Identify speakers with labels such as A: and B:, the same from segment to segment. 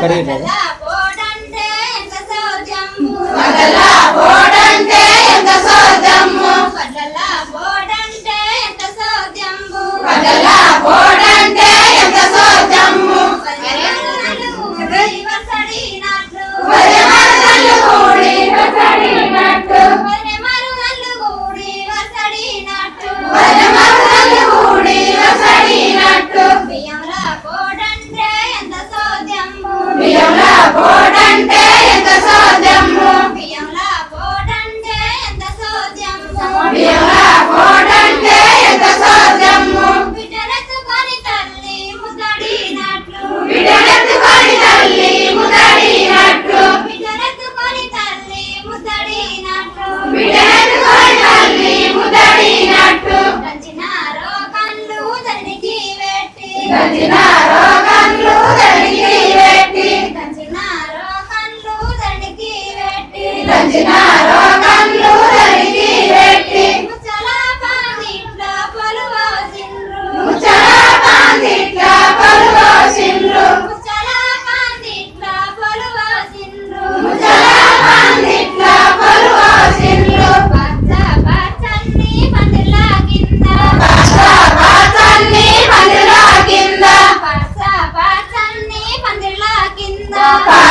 A: Gracias. దంచిన రోగన్లు ధనికి పెట్టి. Papa.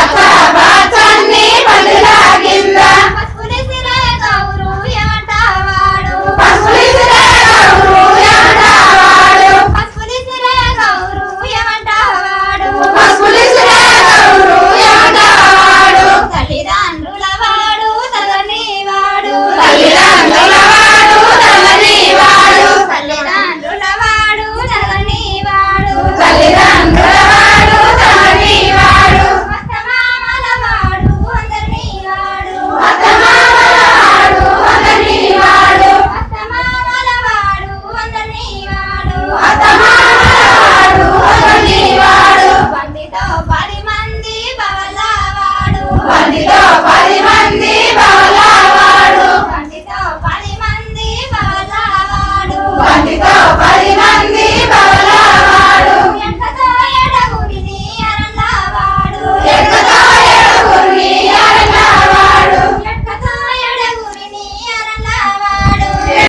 A: పండిత పది మంది